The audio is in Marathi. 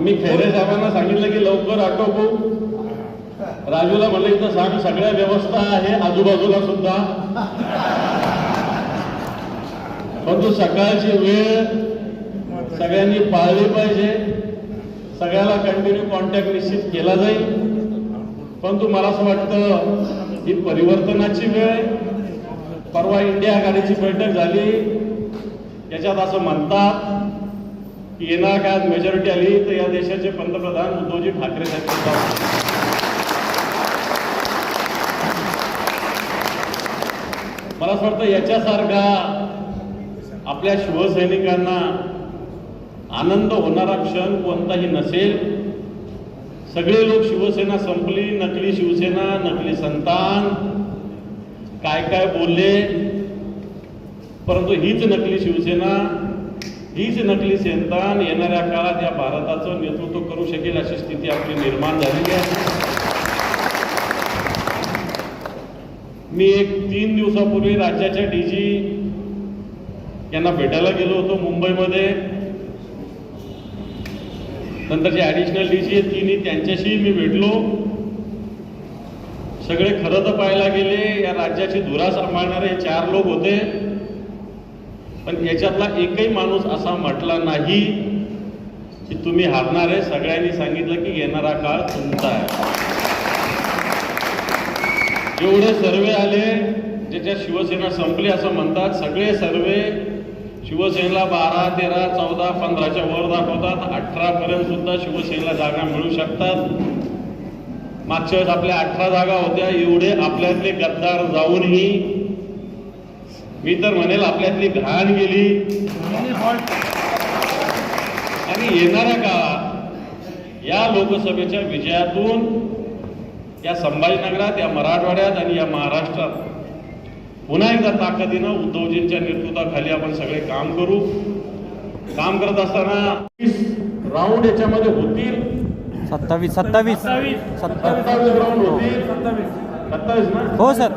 मी खैरे साहेबांना सांगितलं की लवकर आटोपू. राजूला म्हणलं इथं सांग सगळ्या व्यवस्था आहे आजूबाजूला सुद्धा. परंतु सकाळची वेळ सगळ्यांनी पाळली पाहिजे. सगळ्याला कंटिन्यू कॉन्टॅक्ट निश्चित केला जाईल. परंतु मला असं वाटतं ही परिवर्तनाची वेळ परवा इंडिया आघाडीची बैठक झाली. याच्यात असं म्हणतात की? येणार काळात मेजॉरिटी आली तर या देशाचे पंतप्रधान उद्धवजी ठाकरे साहेब मला असं वाटतं याच्यासारखा आपल्या शिवसैनिकांना आनंद होणारा क्षण कोणताही नसेल. सगळे लोक शिवसेना संपली नकली शिवसेना नकली संतान. काय काय बोलले? परंतु हीच नकली शिवसेना हीच नकली संतान येणाऱ्या काळात या भारताचं नेतृत्व करू शकेल अशी स्थिती आपली निर्माण झालेली आहे. मी एक तीन दिवसापूर्वी राज्याच्या डीजी यांना भेटायला गेलो होतो मुंबईमध्ये. नंतर जे डी जी आहेत तिन्ही त्यांच्याशी मी भेटलो. सगळे खरं तर पाहायला गेले या राज्याची धुरा सांभाळणारे चार लोक होते. पण याच्यातला एकही माणूस असा म्हटला नाही की तुम्ही हारणार आहे. सगळ्यांनी सांगितलं की येणारा काळ तुमचा आहे. जेवढे सर्वे आले ज्याच्यात शिवसेना संपली असं म्हणतात सगळे सर्वे शिवसेनेला बारा तेरा चौदा पंधराच्या वर दाखवतात. अठरा पर्यंत सुद्धा शिवसेनेला जागा मिळू शकतात. मागच्या वेळेस आपल्या अठरा जागा होत्या. एवढे आपल्यातले गद्दार जाऊनही मी तर म्हणेल आपल्यातली घाण गेली. आणि येणाऱ्या काळात या लोकसभेच्या विजयातून या संभाजीनगरात या मराठवाड्यात आणि या महाराष्ट्रात पुन्हा एकदा ताकदीनं उद्धवजींच्या नेतृत्वाखाली आपण सगळे काम करू. काम करत असताना राऊंड याच्यामध्ये होतील. सत्तावीस सत्तावीस. सत्तावीस राऊंड होतील. सत्तावीस ना हो सर.